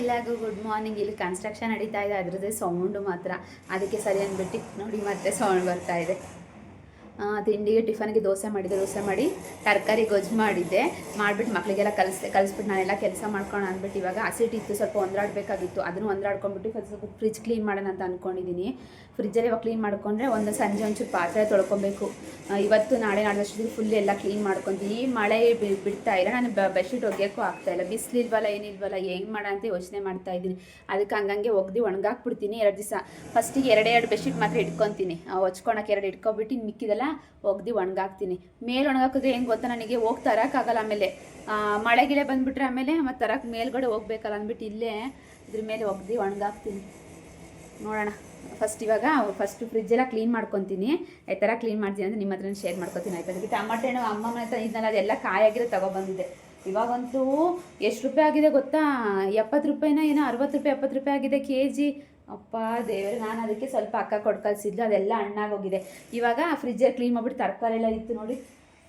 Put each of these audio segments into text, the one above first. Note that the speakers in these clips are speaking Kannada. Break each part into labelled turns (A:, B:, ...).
A: ಎಲ್ಲರಿಗೂ ಗುಡ್ ಮಾರ್ನಿಂಗ್ ಇಲ್ಲಿ ಕನ್ಸ್ಟ್ರಕ್ಷನ್ ನಡೀತಾ ಇದೆ. ಅದರದ್ದೇ ಸೌಂಡು ಮಾತ್ರ. ಅದಕ್ಕೆ ಸರಿ ಅಂದ್ಬಿಟ್ಟು ನೋಡಿ ಮತ್ತೆ ಸೌಂಡ್ ಬರ್ತಾ ಇದೆ. ತಿಂಡಿಗೆ ಟಿಫನ್ಗೆ ದೋಸೆ ಮಾಡಿದ್ದೆ ದೋಸೆ ಮಾಡಿ ತರಕಾರಿ ಗೊಜ್ಜು ಮಾಡಿದ್ದೆ. ಮಾಡಿಬಿಟ್ಟು ಮಕ್ಕಳಿಗೆಲ್ಲ ಕಲಿಸ್ದೆ ಕಲಿಸ್ಬಿಟ್ಟು ನಾನೆಲ್ಲ ಕೆಲಸ ಮಾಡ್ಕೊಂಡು ಅಂದ್ಬಿಟ್ಟು ಇವಾಗ ಹಸಿಟ್ಟು ಇತ್ತು, ಸ್ವಲ್ಪ ಒಂದ್ರಾಡಬೇಕಾಗಿತ್ತು. ಅದನ್ನು ಒಂದ್ರಾಡ್ಕೊಂಡ್ಬಿಟ್ಟು ಫಸ್ಟ್ ಸ್ವಲ್ಪ ಫ್ರಿಜ್ ಕ್ಲೀನ್ ಮಾಡೋಣ ಅಂತ ಅಂದ್ಕೊಂಡಿದ್ದೀನಿ ಫ್ರಿಜ್ಜಲ್ಲಿ ಇವಾಗ ಕ್ಲೀನ್ ಮಾಡ್ಕೊಂಡ್ರೆ ಒಂದು ಸಂಜೆ ಒಂಚೂರು ಪಾತ್ರೆ ತೊಳ್ಕೊಬೇಕು. ಇವತ್ತು ನಾಳೆ ನಾಡೋಷ್ಟೊತ್ತಿಗೆ ಫುಲ್ ಎಲ್ಲ ಕ್ಲೀನ್ ಮಾಡ್ಕೊತೀನಿ ಈ ಮಳೆ ಬಿಡ್ತಾ ಇಲ್ಲ. ನಾನು ಬೆಡ್ಶೀಟ್ ಒಗೆಯೋಕ್ಕೂ ಆಗ್ತಾ ಇಲ್ಲ. ಬಿಸಿಲಿಲ್ವಲ್ಲ, ಏನಿಲ್ವಲ್ಲ ಹೆಂಗೆ ಮಾಡೋ ಅಂತ ಯೋಚನೆ ಮಾಡ್ತಾ ಇದ್ದೀನಿ. ಅದಕ್ಕೆ ಹಂಗಂಗೆ ಒಗ್ದು ಒಣಗಾಕ್ಬಿಡ್ತೀನಿ. ಎರಡು ದಿವಸ ಫಸ್ಟಿಗೆ ಎರಡೆರಡು ಎರಡು ಬೆಡ್ಶೀಟ್ ಮಾತ್ರ ಇಟ್ಕೊತೀನಿ. ಹೊಚ್ಕೊಳಕ್ಕೆ ಎರಡು ಇಟ್ಕೊಬಿಟ್ಟು ಮಿಕ್ಕಿದೆಲ್ಲ ಒಗ್ದು ಒಣಗಾಕ್ತೀನಿ. ಮೇಲೆ ಒಣಗಾಕಿದ್ರೆ ಹೆಂಗೆ ಗೊತ್ತಾ ನನಗೆ? ಹೋಗಿ ತರೋಕ್ಕಾಗಲ್ಲ ಆಮೇಲೆ. ಮಳೆಗಿಲೆ ಬಂದುಬಿಟ್ರೆ ಆಮೇಲೆ ಮತ್ತೆ ತರಕ್ಕೆ ಮೇಲ್ಗಡೆ ಹೋಗ್ಬೇಕಲ್ಲ ಅಂದ್ಬಿಟ್ಟು ಇಲ್ಲೇ ಇದ್ರ ಮೇಲೆ ಒಗ್ದು ಒಣಗಾಕ್ತೀನಿ. ನೋಡೋಣ. ಫಸ್ಟ್ ಇವಾಗ ಫಸ್ಟ್ ಫ್ರಿಜ್ಜೆಲ್ಲ ಕ್ಲೀನ್ ಮಾಡ್ಕೊತೀನಿ. ಈ ಥರ ಕ್ಲೀನ್ ಮಾಡ್ತೀನಿ ಅಂತ ನಿಮ್ಮ ಹತ್ರ ಶೇರ್ ಮಾಡ್ಕೊತೀನಿ. ಆಯ್ತು? ಅದಕ್ಕೆ ಟಮಾಟೆ ಹಣ್ಣು, ಅಮ್ಮ ಮನೆ ಹತ್ರ ಇದನ್ನೆಲ್ಲ ಅದೆಲ್ಲ ಕಾಯಾಗಿರೋ ತೊಗೊಬಂದಿದ್ದೆ. ಇವಾಗಂತೂ ಎಷ್ಟು ರೂಪಾಯಿ ಆಗಿದೆ ಗೊತ್ತಾ? ಎಪ್ಪತ್ತು ರೂಪಾಯಿನ ಏನೋ ಅರವತ್ತು ರೂಪಾಯಿ, ಎಪ್ಪತ್ತು ರೂಪಾಯಿ ಆಗಿದೆ ಕೆ ಜಿ ಅಪ್ಪ ದೇವ್ರೆ, ನಾನು ಅದಕ್ಕೆ ಸ್ವಲ್ಪ ಅಕ್ಕ ಕೊಟ್ಟು ಕಳಿಸಿದ್ಲು, ಅದೆಲ್ಲ ಹಣ್ಣಾಗೋಗಿದೆ. ಇವಾಗ ಫ್ರಿಜ್ಜಲ್ಲಿ ಕ್ಲೀನ್ ಮಾಡಿಬಿಟ್ಟು ತರಕಾರಿ ಎಲ್ಲ ಇತ್ತು ನೋಡಿ.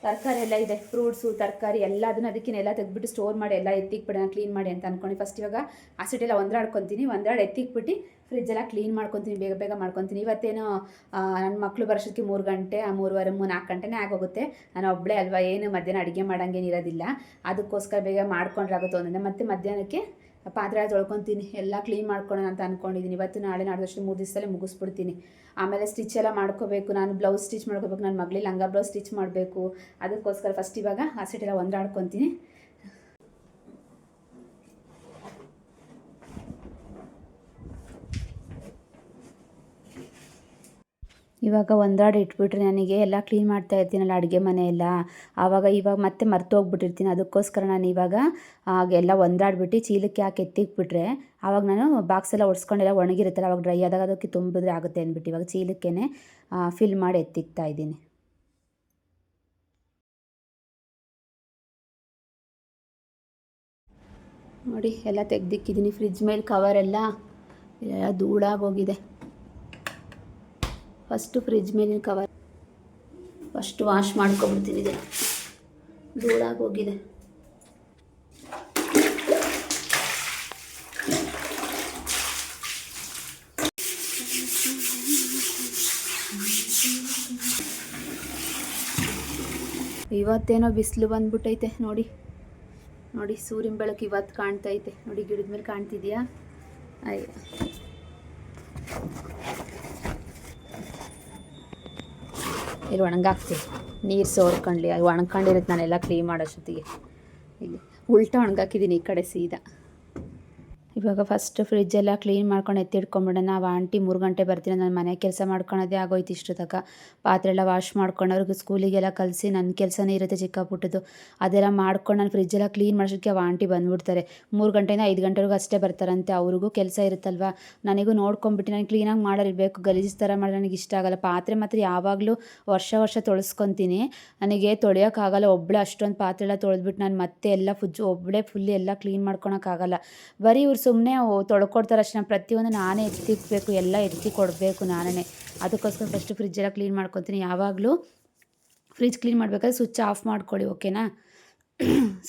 A: ತರಕಾರಿ ಎಲ್ಲ ಇದೆ ಫ್ರೂಟ್ಸು ತರಕಾರಿ ಎಲ್ಲ ಅದನ್ನ ಎಲ್ಲ ತೆಗೆದ್ಬಿಟ್ಟು ಸ್ಟೋರ್ ಮಾಡಿ ಎಲ್ಲ ಎತ್ತಿಕ್ಬಿಡೋಣ ಕ್ಲೀನ್ ಮಾಡಿ ಅಂತ ಅನ್ಕೊಂಡು. ಫಸ್ಟ್ ಇವಾಗ ಹಸಿಟೆಲ್ಲ ಒಂದ್ರಾಡ್ಕೊತೀನಿ, ಒಂದ್ರಾಡ್ ಎತ್ತಿಕ್ಬಿಟ್ಟು ಫ್ರಿಜ್ಜೆಲ್ಲ ಕ್ಲೀನ್ ಮಾಡ್ಕೊತೀನಿ, ಬೇಗ ಬೇಗ ಮಾಡ್ಕೊತೀನಿ. ಇವತ್ತೇನೋ ನನ್ನ ಮಕ್ಕಳು ಬರೋಷ್ಟಕ್ಕೆ ಮೂರು ಗಂಟೆ, ಆ ಮೂರುವರೆ ಮೂರು ನಾಲ್ಕು ಗಂಟೆನೇ ಆಗೋಗುತ್ತೆ. ನಾನು ಒಬ್ಬಳೇ ಅಲ್ವಾ, ಏನು ಮಧ್ಯಾಹ್ನ ಅಡುಗೆ ಮಾಡೋಂಗೇನಿರೋದಿಲ್ಲ. ಅದಕ್ಕೋಸ್ಕರ ಬೇಗ ಮಾಡ್ಕೊಂಡ್ರಾಗುತ್ತೆ ಒಂದೊಂದೇ. ಮತ್ತೆ ಮಧ್ಯಾಹ್ನಕ್ಕೆ ಪಾತ್ರೆ ತೊಳ್ಕೊತೀನಿ ಎಲ್ಲ ಕ್ಲೀನ್ ಮಾಡ್ಕೊಳ್ಳೋಣ ಅಂತ ಅಂದ್ಕೊಂಡಿದ್ದೀನಿ ಇವತ್ತು ನಾಳೆ ನಾಡ್ದಷ್ಟು ಮೂರು ದಿವಸದಲ್ಲೇ ಮುಗಿಸ್ಬಿಡ್ತೀನಿ. ಆಮೇಲೆ ಸ್ಟಿಚ್ ಎಲ್ಲ ಮಾಡ್ಕೋಬೇಕು, ನಾನು ಬ್ಲೌಸ್ ಸ್ಟಿಚ್ ಮಾಡ್ಕೋಬೇಕು ನನ್ನ ಮಗಳಿಗೆ ಲಂಗ ಬ್ಲೌಸ್ ಸ್ಟಿಚ್ ಮಾಡಬೇಕು. ಅದಕ್ಕೋಸ್ಕರ ಫಸ್ಟ್ ಇವಾಗ ಆ ಸೆಟ್ ಎಲ್ಲ ಒಂದಾಡ್ಕೊತೀನಿ. ಇವಾಗ ಒಂದಾಡು ಇಟ್ಬಿಟ್ರೆ ನನಗೆ ಎಲ್ಲ ಕ್ಲೀನ್ ಮಾಡ್ತಾ ಇರ್ತೀನಲ್ಲ ಅಡುಗೆ ಮನೆ ಎಲ್ಲ ಆವಾಗ ಇವಾಗ ಮತ್ತೆ ಮರ್ತು ಹೋಗ್ಬಿಟ್ಟಿರ್ತೀನಿ. ಅದಕ್ಕೋಸ್ಕರ ನಾನು ಇವಾಗ ಆಗೆಲ್ಲ ಒಂದಾಡ್ಬಿಟ್ಟು ಚೀಲಕ್ಕೆ ಹಾಕಿ ಎತ್ತಿಕ್ಬಿಟ್ರೆ ಆವಾಗ ನಾನು ಬಾಕ್ಸ್ ಎಲ್ಲ ಒಡ್ಸ್ಕೊಂಡೆಲ್ಲ ಒಣಗಿರುತ್ತಲ್ಲ ಅವಾಗ ಡ್ರೈ ಆದಾಗ ಅದಕ್ಕೆ ತುಂಬಿದ್ರೆ ಆಗುತ್ತೆ ಅಂದ್ಬಿಟ್ಟು ಇವಾಗ ಚೀಲಕ್ಕೇ ಫಿಲ್ ಮಾಡಿ ಎತ್ತಿಕ್ತಾ ಇದ್ದೀನಿ. ನೋಡಿ, ಎಲ್ಲ ತೆಗ್ದಿಕ್ಕಿದ್ದೀನಿ. ಫ್ರಿಜ್ ಮೇಲೆ ಕವರೆಲ್ಲ ಎಲ್ಲ ಧೂಳಾಗೋಗಿದೆ. ಫಸ್ಟು ಫ್ರಿಜ್ ಮೇಲಿನ ಕವರ್. ಫಸ್ಟ್ ವಾಶ್ ಮಾಡ್ಕೊಬಿಡ್ತೀನಿ ಇದೆ ಧೂಳಾಗಿ ಹೋಗಿದೆ. ಇವತ್ತೇನೋ ಬಿಸಿಲು ಬಂದ್ಬಿಟ್ಟೈತೆ ನೋಡಿ. ನೋಡಿ ಸೂರ್ಯನ ಬೆಳಕು ಇವತ್ತು ಕಾಣ್ತೈತೆ. ನೋಡಿ ಗಿಡದ ಮೇಲೆ ಕಾಣ್ತಿದ್ಯಾ ಅಯ್ಯ. ಇಲ್ಲಿ ಒಣಗಾಕ್ತೀವಿ ನೀರು ಸೋರ್ಕೊಂಡ್ಲಿ ಒಣಕೊಂಡಿರುತ್ತೆ ನಾನೆಲ್ಲ ಕ್ಲೀನ್ ಮಾಡೋ ಜೊತೆಗೆ. ಇಲ್ಲಿ ಉಲ್ಟಾ ಒಣಗಾಕಿದ್ದೀನಿ ಈ ಕಡೆ ಸೀದಾ. ಇವಾಗ ಫಸ್ಟ್ ಫ್ರಿಜ್ಜೆಲ್ಲ ಕ್ಲೀನ್ ಮಾಡ್ಕೊಂಡು ಎತ್ತಿಡ್ಕೊಂಬಿಡೋಣ ನಾವು ಆಂಟಿ ಮೂರು ಗಂಟೆ ಬರ್ತೀನಿ, ನಾನು ಮನೆ ಕೆಲಸ ಮಾಡ್ಕೊಳೋದೇ ಆಗೋಯ್ತು ಇಷ್ಟು ತಕ ಪಾತ್ರೆ ಎಲ್ಲ ವಾಶ್ ಮಾಡ್ಕೊಂಡು ಅವ್ರಿಗೆ ಸ್ಕೂಲಿಗೆಲ್ಲ ಕಲಿಸಿ ನನ್ನ ಕೆಲಸನೇ ಇರುತ್ತೆ ಚಿಕ್ಕ ಪುಟ್ಟದ್ದು ಅದೆಲ್ಲ ಮಾಡ್ಕೊಂಡು ನಾನು ಫ್ರಿಜ್ಜೆಲ್ಲ ಕ್ಲೀನ್ ಮಾಡಿಸೋಕ್ಕೆ ಅವ ಆಂಟಿ ಬಂದುಬಿಡ್ತಾರೆ. ಮೂರು ಗಂಟೆಯಿಂದ ಐದು ಗಂಟೆವರೆಗೂ ಅಷ್ಟೇ ಬರ್ತಾರಂತೆ, ಅವ್ರಿಗೂ ಕೆಲಸ ಇರುತ್ತಲ್ವ? ನನಗೂ ನೋಡ್ಕೊಂಬಿಟ್ಟು ನಾನು ಕ್ಲೀನಾಗಿ ಮಾಡೋರಿರಬೇಕು ಗಲೀಜು ಥರ ಮಾಡಿ ನನಗೆ ಇಷ್ಟ ಆಗಲ್ಲ. ಪಾತ್ರೆ ಮಾತ್ರ ಯಾವಾಗಲೂ ವರ್ಷ ವರ್ಷ ತೊಳಸ್ಕೊತೀನಿ. ನನಗೆ ತೊಳೆಯೋಕ್ಕಾಗಲ್ಲ ಒಬ್ಬಳೆ ಅಷ್ಟೊಂದು ಪಾತ್ರೆ ಎಲ್ಲ ತೊಳೆದ್ಬಿಟ್ಟು ನಾನು ಮತ್ತೆ ಎಲ್ಲ ಫುಜ್ಜು ಒಬ್ಬಳೇ ಫುಲ್ ಎಲ್ಲ ಕ್ಲೀನ್ ಮಾಡ್ಕೊಳಕ್ಕಾಗಲ್ಲ. ಬರೀ ಇವ್ರು ಸುಮ್ಮನೆ ತೊಳ್ಕೊಡ್ತಾರೆ ಅಷ್ಟೇ ಪ್ರತಿಯೊಂದು ನಾನೇ ಎತ್ತಿಕ್ಬೇಕು, ಎಲ್ಲ ಎತ್ತಿ ಕೊಡಬೇಕು ನಾನೇ ಅದಕ್ಕೋಸ್ಕರ ಫಸ್ಟ್ ಫ್ರಿಜ್ಜೆಲ್ಲ ಕ್ಲೀನ್ ಮಾಡ್ಕೊತೀನಿ. ಯಾವಾಗಲೂ ಫ್ರಿಜ್ ಕ್ಲೀನ್ ಮಾಡಬೇಕಾದ್ರೆ ಸ್ವಿಚ್ ಆಫ್ ಮಾಡ್ಕೊಳ್ಳಿ ಓಕೆನಾ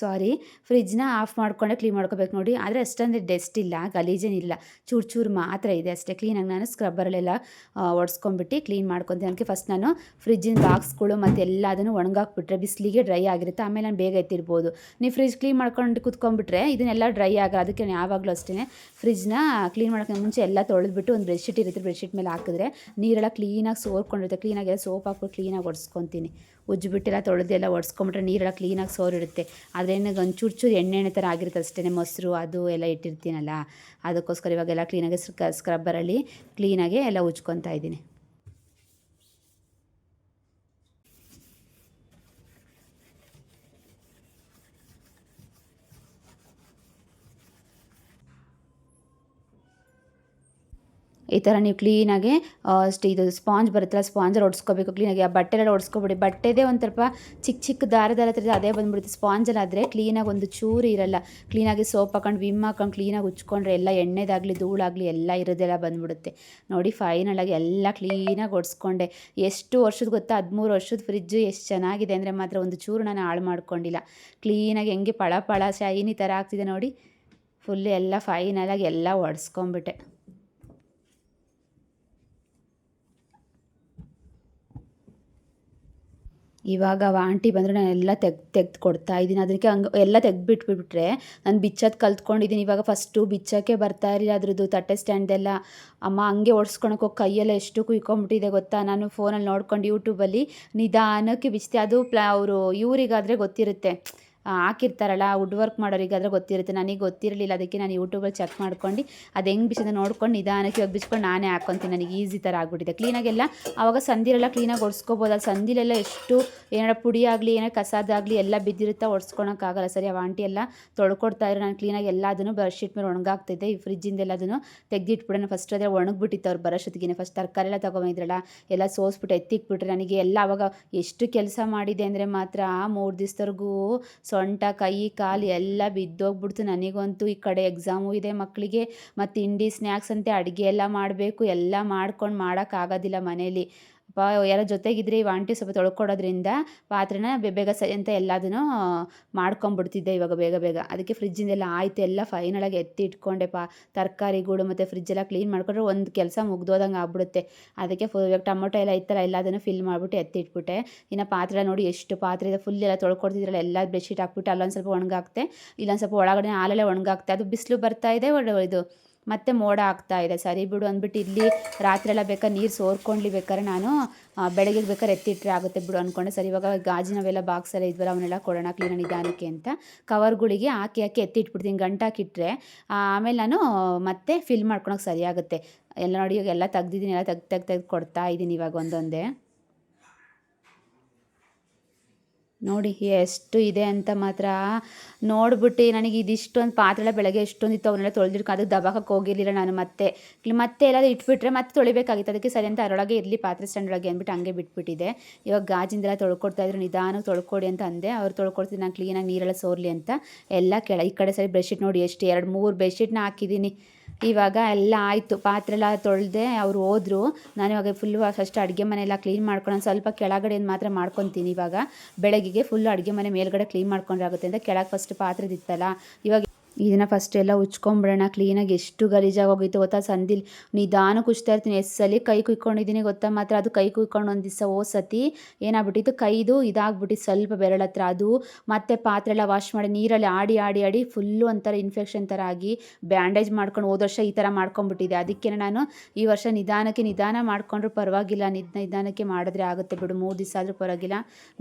A: ಸಾರಿ ಫ್ರಿಜ್ನ ಆಫ್ ಮಾಡ್ಕೊಂಡೆ ಕ್ಲೀನ್ ಮಾಡ್ಕೋಬೇಕು ನೋಡಿ. ಆದರೆ ಅಷ್ಟೊಂದು ಡೆಸ್ಟ್ ಇಲ್ಲ ಗಲೀಜೇನಿಲ್ಲ ಚೂರು ಚೂರು ಮಾತ್ರ ಇದೆ ಅಷ್ಟೇ. ಕ್ಲೀನಾಗಿ ನಾನು ಸ್ಕ್ರಬ್ಬರಲ್ಲೆಲ್ಲ ಒಡ್ಸ್ಕೊಂಬಿಟ್ಟು ಕ್ಲೀನ್ ಮಾಡ್ಕೊತೀನಿ ಅದಕ್ಕೆ ಫಸ್ಟ್ ನಾನು ಫ್ರಿಜ್ಜಿನ ಬಾಕ್ಸ್ಗಳು ಮತ್ತು ಎಲ್ಲ ಅದನ್ನು ಒಣಗಾಕ್ಬಿಟ್ರೆ, ಬಿಸಿಲಿಗೆ ಡ್ರೈ ಆಗಿರುತ್ತೆ. ಆಮೇಲೆ ನಾನು ಬೇಗ ಎತ್ತಿರ್ಬೋದು ನೀವು ಫ್ರಿಜ್ ಕ್ಲೀನ್ ಮಾಡ್ಕೊಂಡು ಕುತ್ಕೊಂಡ್ಬಿಟ್ರೆ, ಇದನ್ನೆಲ್ಲ ಡ್ರೈ ಆಗಲ್ಲ. ಅದಕ್ಕೆ ನಾನು ಯಾವಾಗಲೂ ಅಷ್ಟೇ ಫ್ರಿಜ್ನ ಕ್ಲೀನ್ ಮಾಡೋಕ್ಕೆ ಮುಂಚೆ ಎಲ್ಲ ತೊಳೆದ್ಬಿಟ್ಟು ಒಂದು ಬೆಡ್ಶೀಟ್ ಇರುತ್ತೆ. ಬೆಡ್ಶೀಟ್ ಮೇಲೆ ಹಾಕಿದ್ರೆ ನೀರೆಲ್ಲ ಕ್ಲೀನಾಗಿ ಸೋರ್ಕೊಂಡಿರುತ್ತೆ. ಕ್ಲೀನಾಗೆಲ್ಲ ಸೋಪ್ ಹಾಕ್ಬಿಟ್ಟು ಕ್ಲೀನಾಗಿ ಒಡ್ಸ್ಕೊತೀನಿ. ಉಜ್ಜಿಬಿಟ್ಟೆಲ್ಲ, ತೊಳೆದು ಎಲ್ಲ ಒಡ್ಸ್ಕೊಂಬಿಟ್ರೆ ನೀರೆಲ್ಲ ಕ್ಲೀನಾಗಿ ಸೋರಿರುತ್ತೆ. ಆದರೆ ನನಗೆ ಒಂಚೂರು ಚೂರು ಚೂರು ಎಣ್ಣೆ ಎಣ್ಣೆ ಥರ ಆಗಿರುತ್ತೆ ಅಷ್ಟೇ ಮೊಸರು ಅದು ಎಲ್ಲ ಇಟ್ಟಿರ್ತೀನಲ್ಲ. ಅದಕ್ಕೋಸ್ಕರ ಇವಾಗೆಲ್ಲ ಕ್ಲೀನಾಗಿ ಸ್ಕ್ರಬ್ಬರಲ್ಲಿ ಕ್ಲೀನಾಗೆ ಎಲ್ಲ ಉಜ್ಕೊತಾ ಇದ್ದೀನಿ. ಈ ಥರ ನೀವು ಕ್ಲೀನಾಗಿ ಅಷ್ಟು ಇದು ಸ್ಪಾಂಜ್ ಬರುತ್ತಲ್ಲ ಸ್ಪಾಂಜಲ್ಲಿ ಒಡ್ಸ್ಕೋಬೇಕು. ಕ್ಲೀನಾಗಿ ಆ ಬಟ್ಟೆಲೆಲ್ಲ ಒಡ್ಸ್ಕೊಬಿಡಿ. ಬಟ್ಟೆದೇ ಒಂದು ಸ್ವಲ್ಪ ಚಿಕ್ಕ ಚಿಕ್ಕ ದಾರ ದಾರ ಹತ್ರ ಅದೇ ಬಂದ್ಬಿಡುತ್ತೆ. ಸ್ಪಾಂಜಲ್ಲಾದರೆ ಕ್ಲೀನಾಗಿ ಒಂದು ಚೂರು ಇರಲ್ಲ. ಕ್ಲೀನಾಗಿ ಸೋಪ್ ಹಾಕೊಂಡು, ವಿಮ್ ಹಾಕೊಂಡು, ಕ್ಲೀನಾಗಿ ಉಚ್ಕೊಂಡ್ರೆ ಎಲ್ಲ ಎಣ್ಣೆದಾಗಲಿ, ಧೂಳಾಗಲಿ ಎಲ್ಲ ಇರೋದೆಲ್ಲ ಬಂದ್ಬಿಡುತ್ತೆ. ನೋಡಿ ಫೈನಲಾಗಿ ಎಲ್ಲ ಕ್ಲೀನಾಗಿ ಒಡ್ಸ್ಕೊಂಡೆ. ಎಷ್ಟು ವರ್ಷದ ಗೊತ್ತಾ? ಹದಿಮೂರು ವರ್ಷದ ಫ್ರಿಜ್ಜು ಎಷ್ಟು ಚೆನ್ನಾಗಿದೆ ಅಂದರೆ ಮಾತ್ರ ಒಂದು ಚೂರು ನಾನು ಹಾಳು ಮಾಡ್ಕೊಂಡಿಲ್ಲ. ಕ್ಲೀನಾಗಿ ಹೆಂಗೆ ಪಳ ಪಳ, ಶೈನಿ ಥರ ಆಗ್ತಿದೆ ನೋಡಿ. ಫುಲ್ ಎಲ್ಲ ಫೈನಲಾಗಿ ಎಲ್ಲ ಒಡ್ಸ್ಕೊಂಬಿಟ್ಟೆ ಇವಾಗ ಅವ ಆಂಟಿ ಬಂದರೆ ನಾನು ಎಲ್ಲ ತೆಗ್ದು ತೆಗ್ದು ಕೊಡ್ತಾ ಇದ್ದೀನಿ. ಅದಕ್ಕೆ ಹಂಗೆ ಎಲ್ಲ ತೆಗ್ದುಬಿಟ್ಬಿಟ್ರೆ ನಾನು ಬಿಚ್ಚೋದು ಕಲ್ತ್ಕೊಂಡಿದ್ದೀನಿ. ಇವಾಗ ಫಸ್ಟು ಬಿಚ್ಚೋಕ್ಕೆ ಬರ್ತಾ ಇರಲಿಲ್ಲ ಅದ್ರದ್ದು ತಟ್ಟೆ ಸ್ಟ್ಯಾಂಡೆಲ್ಲ ಅಮ್ಮ ಹಂಗೆ ಓಡಿಸ್ಕೊಳಕ್ಕೆ ಹೋಗಿ ಕೈಯೆಲ್ಲ ಎಷ್ಟು ಕುಯ್ಕೊಂಬಿಟ್ಟಿದೆ ಗೊತ್ತಾ? ನಾನು ಫೋನಲ್ಲಿ ನೋಡ್ಕೊಂಡು ಯೂಟ್ಯೂಬಲ್ಲಿ ನಿಧಾನಕ್ಕೆ ಬಿಚ್ಚಿದೆ ಅದು ಪ್ಲಾ, ಅವರು ಇವರಿಗಾದರೆ ಗೊತ್ತಿರುತ್ತೆ. ಹಾಕಿರ್ತಾರಲ್ಲ ವುಡ್ ವರ್ಕ್ ಮಾಡೋರಿಗೆ ಆದರೆ ಗೊತ್ತಿರುತ್ತೆ. ನನಗೆ ಗೊತ್ತಿರಲಿಲ್ಲ, ಅದಕ್ಕೆ ನಾನು ಯೂಟ್ಯೂಬಲ್ಲಿ ಚೆಕ್ ಮಾಡ್ಕೊಂಡು ಅದು ಹೆಂಗೆ ಬಿಸಿದ ನೋಡ್ಕೊಂಡು ನಿಧಾನಕ್ಕೆ ಇವಾಗ ಬಿಚ್ಕೊಂಡು ನಾನೇ ಹಾಕ್ಕೊತೀನಿ ನನಗೆ ಈಸಿ ಥರ ಆಗಿಬಿಟ್ಟಿದೆ. ಕ್ಲೀನಾಗೆಲ್ಲ ಆವಾಗ ಸಂದಿಲೆಲ್ಲ ಕ್ಲೀನಾಗಿ ಒಡ್ಸ್ಕೊಬೋದು. ಅಲ್ಲಿ ಸಂದಿಲೆಲ್ಲ ಎಷ್ಟು ಏನಾರ ಪುಡಿ ಆಗಲಿ, ಏನಾರ ಕಸದಾಗಲಿ ಎಲ್ಲ ಬಿದ್ದಿರುತ್ತೆ ಒಡ್ಸ್ಕೊಳೋಕ್ಕಾಗಲ್ಲ ಸರಿ ಆ ಆಂಟಿ ಎಲ್ಲ ತೊಳ್ಕೊಡ್ತಾ ಇರೋ ನಾನು ಕ್ಲೀನಾಗಿ ಎಲ್ಲ ಅದನ್ನು ಬೆಡ್ಶೀಟ್ ಮೇಲೆ ಒಣಗಾಗ್ತಿದ್ದೆ ಈ ಫ್ರಿಜ್ಜಿಂದ ಎಲ್ಲದನ್ನು ತೆಗೆದಿಟ್ಬಿಡೋಣ. ಫಸ್ಟ್ ಅದೇ ಒಣಗಿಬಿಟ್ಟಿತ್ತು ಅವ್ರು ಬರೋಷ್ಟೊತ್ತಿಗೆ ಫಸ್ಟ್ ತರಕಾರಿ ಎಲ್ಲ ತೊಗೊಂಡಿದ್ರಲ್ಲ ಎಲ್ಲ ಸೋಸ್ಬಿಟ್ಟು ಎತ್ತಿಕ್ಬಿಟ್ರೆ ನನಗೆ ಎಲ್ಲ ಅವಾಗ ಎಷ್ಟು ಕೆಲಸ ಮಾಡಿದೆ ಅಂದರೆ ಮಾತ್ರ ಮೂರು ದಿವ್ಸದವರೆಗೂ ಸೊಂಟ, ಕೈ, ಕಾಲು ಎಲ್ಲ ಬಿದ್ದೋಗ್ಬಿಡ್ತು. ನನಗಂತೂ ಈ ಕಡೆ ಎಕ್ಸಾಮು ಇದೆ ಮಕ್ಕಳಿಗೆ ಮತ್ತು ತಿಂಡಿ ಸ್ನ್ಯಾಕ್ಸ್ ಅಂತೆ ಅಡುಗೆ ಎಲ್ಲ ಮಾಡಬೇಕು. ಎಲ್ಲ ಮಾಡ್ಕೊಂಡು ಮಾಡೋಕ್ಕಾಗೋದಿಲ್ಲ ಮನೇಲಿ. ಪ ಯಾರೋ ಜೊತೆಗಿದ್ರೆ ಈ ಆಂಟಿ ಸ್ವಲ್ಪ ತೊಳ್ಕೊಡೋದ್ರಿಂದ ಪಾತ್ರೆನ ಬೇಗ ಸರಿ ಅಂತ ಎಲ್ಲದನ್ನು ಮಾಡ್ಕೊಂಬಿಡ್ತಿದ್ದೆ ಇವಾಗ ಬೇಗ ಬೇಗ. ಅದಕ್ಕೆ ಫ್ರಿಜ್ಜಿಂದೆಲ್ಲ ಆಯ್ತು, ಎಲ್ಲ ಫೈನಲಾಗಿ ಎತ್ತಿ ಇಟ್ಕೊಂಡೆ ಪಾ. ತರಕಾರಿಗಳು ಮತ್ತು ಫ್ರಿಜ್ಜೆಲ್ಲ ಕ್ಲೀನ್ ಮಾಡ್ಕೊಂಡ್ರೆ ಒಂದು ಕೆಲಸ ಮುಗ್ದೋದಂಗೆ ಆಗ್ಬಿಡುತ್ತೆ. ಅದಕ್ಕೆ ಫು ಇವಾಗ ಟೊಮೊಟೊ ಎಲ್ಲ ಇತ್ತಲ್ಲ ಎಲ್ಲದನ್ನು ಫಿಲ್ ಮಾಡಿಬಿಟ್ಟು ಎತ್ತಿಟ್ಬಿಟ್ಟೆ. ಇನ್ನು ಪಾತ್ರೆ ನೋಡಿ ಎಷ್ಟು ಪಾತ್ರೆ ಇದೆ ಫುಲ್ ಎಲ್ಲ ತೊಳ್ಕೊಡ್ತಿದ್ರಲ್ಲ ಎಲ್ಲ ಬೆಡ್ಶೀಟ್ ಹಾಕ್ಬಿಟ್ಟು ಅಲ್ಲೊಂದು ಸ್ವಲ್ಪ ಒಣಗಾಕ್ತೆ, ಇಲ್ಲೊಂದು ಸ್ವಲ್ಪ ಒಳಗಡೆ ಹಾಲೆಲ್ಲ ಒಣಗಾಕ್ತೆ. ಅದು ಬಿಸಿಲು ಬರ್ತಾ ಇದೆ, ಒಳ್ಳೆ ಇದು ಮತ್ತೆ ಮೋಡ ಆಗ್ತಾ ಇದೆ. ಸರಿ ಬಿಡು ಅಂದ್ಬಿಟ್ಟು ಇಲ್ಲಿ ರಾತ್ರಿ ಎಲ್ಲ ಬೇಕಾದ್ರೆ ನೀರು ಸೋರ್ಕೊಂಡ್ಲಿ ಬೇಕಾದ್ರೆ ನಾನು ಬೆಳಗ್ಗೆ ಬೇಕಾದ್ರೆ ಎತ್ತಿಟ್ರೆ ಆಗುತ್ತೆ ಬಿಡು ಅಂದ್ಕೊಂಡೆ ಸರಿ, ಇವಾಗ ಗಾಜಿನವೆಲ್ಲ ಬಾಕ್ಸ್ ಎಲ್ಲ ಇದ್ವಲ್ಲ, ಅವನ್ನೆಲ್ಲ ಕೊಡೋಣ ಕ್ಲೀನ್ ನಿಧಾನಕ್ಕೆ ಅಂತ. ಕವರ್ಗಳಿಗೆ ಹಾಕಿ ಹಾಕಿ ಎತ್ತಿಟ್ಬಿಡ್ತೀನಿ ಗಂಟು ಆಮೇಲೆ ನಾನು ಮತ್ತೆ ಫಿಲ್ ಮಾಡ್ಕೊಳಕ್ಕೆ ಸರಿಯಾಗುತ್ತೆ. ಎಲ್ಲ ನೋಡಿ ಇವಾಗ ಎಲ್ಲ ತೆಗ್ದಿದ್ದೀನಿ, ಎಲ್ಲ ತೆಗ್ದು ತೆಗ್ದು ತೆಗ್ದು ಕೊಡ್ತಾ ಇದ್ದೀನಿ ಇವಾಗ ಒಂದೊಂದೇ. ನೋಡಿ, ಎಷ್ಟು ಇದೆ ಅಂತ ಮಾತ್ರ ನೋಡ್ಬಿಟ್ಟು ನನಗೆ ಇದಿಷ್ಟೊಂದು ಪಾತ್ರೆಲ್ಲ ಬೆಳಗ್ಗೆ ಎಷ್ಟೊಂದಿತ್ತು ಅವನ್ನೆಲ್ಲ ತೊಳೆದಿಡ್ಕೊ ಅದಕ್ಕೆ ದಬಾಕಕ್ಕೆ ಹೋಗಿರಲಿಲ್ಲ ನಾನು ಮತ್ತೆ. ಮತ್ತೆ ಎಲ್ಲಾದರೂ ಇಟ್ಬಿಟ್ರೆ ಮತ್ತೆ ತೊಳಿಬೇಕಾಗಿತ್ತು. ಅದಕ್ಕೆ ಸರಿ ಅಂತ ಅದರೊಳಗೆ ಇರಲಿ, ಪಾತ್ರೆ ಸ್ಟ್ಯಾಂಡ್ ಒಳಗೆ ಅಂದ್ಬಿಟ್ಟು ಹಂಗೆ ಬಿಟ್ಬಿಟ್ಟಿದೆ. ಇವಾಗ ಗಾಜಿಂದೆಲ್ಲ ತೊಳ್ಕೊಡ್ತಾ ಇದ್ರು ನಿಧಾನಕ್ಕೆ ತೊಳ್ಕೊಡಿ ಅಂತ ಅಂದೆ. ಅವ್ರು ತೊಳ್ಕೊಡ್ತೀನಿ ನಾನು ಕ್ಲೀನಾಗಿ ನೀರೆಲ್ಲ ಸೋರ್ಲಿ ಅಂತ. ಎಲ್ಲ ಕೆಳ ಈ ಕಡೆ ಸರಿ ಬೆಡ್ಶೀಟ್ ನೋಡಿ, ಎಷ್ಟು ಎರಡು ಮೂರು ಬೆಡ್ಶೀಟ್ನ ಹಾಕಿದ್ದೀನಿ. ಇವಾಗ ಎಲ್ಲ ಆಯಿತು. ಪಾತ್ರೆ ಎಲ್ಲ ತೊಳೆದೆ ಅವ್ರು ಹೋದ್ರು. ನಾನು ಇವಾಗ ಫುಲ್ ಫಸ್ಟ್ ಅಡುಗೆ ಮನೆಯೆಲ್ಲ ಕ್ಲೀನ್ ಮಾಡ್ಕೊಳೋ ಸ್ವಲ್ಪ ಕೆಳಗಡೆ ಮಾತ್ರ ಮಾಡ್ಕೊತೀನಿ ಇವಾಗ. ಬೆಳಗ್ಗೆಗೆ ಫುಲ್ ಅಡುಗೆ ಮನೆ ಮೇಲ್ಗಡೆ ಕ್ಲೀನ್ ಮಾಡ್ಕೊಂಡ್ರೆ ಆಗುತ್ತೆ ಅಂತ ಕೆಳಗೆ ಫಸ್ಟ್ ಪಾತ್ರೆದಿತ್ತಲ್ಲ. ಇವಾಗ ಇದನ್ನು ಫಸ್ಟ್ ಎಲ್ಲ ಉಚ್ಕೊಂಬಿಡೋಣ. ಕ್ಲೀನಾಗಿ ಎಷ್ಟು ಗಲೀಜಾಗಿ ಹೋಗಿತ್ತು ಗೊತ್ತಾ? ಸಂದಿಲ್ ನಿಧಾನಕ್ಕೆ ಕುಚ್ತಾ ಇರ್ತೀನಿ. ಎಷ್ಟು ಕೈ ಕುಯ್ಕೊಂಡಿದ್ದೀನಿ ಗೊತ್ತಾ? ಮಾತ್ರ ಅದು ಕೈ ಕುಯ್ಕೊಂಡು ಒಂದು ದಿವಸ ಓ ಸತಿ ಏನಾಗ್ಬಿಟ್ಟಿತ್ತು ಕೈದು ಇದಾಗ್ಬಿಟ್ಟಿತ್ತು ಸ್ವಲ್ಪ ಬೆರಳ ಹತ್ರ. ಅದು ಮತ್ತೆ ಪಾತ್ರೆ ಎಲ್ಲ ವಾಶ್ ಮಾಡಿ ನೀರಲ್ಲಿ ಆಡಿ ಆಡಿ ಆಡಿ ಫುಲ್ಲು ಒಂಥರ ಇನ್ಫೆಕ್ಷನ್ ಥರ ಆಗಿ ಬ್ಯಾಂಡೇಜ್ ಮಾಡ್ಕೊಂಡು ಹೋದ ವರ್ಷ ಈ ಥರ ಮಾಡ್ಕೊಂಡ್ಬಿಟ್ಟಿದೆ ಅದಕ್ಕೆ ನಾನು ಈ ವರ್ಷ ನಿಧಾನಕ್ಕೆ ನಿಧಾನ ಮಾಡಿಕೊಂಡ್ರೂ ಪರವಾಗಿಲ್ಲ. ನಿಧಾನಕ್ಕೆ ಮಾಡಿದ್ರೆ ಆಗುತ್ತೆ ಬಿಡು. ಮೂರು ದಿವಸ ಆದರೂ ಪರವಾಗಿಲ್ಲ.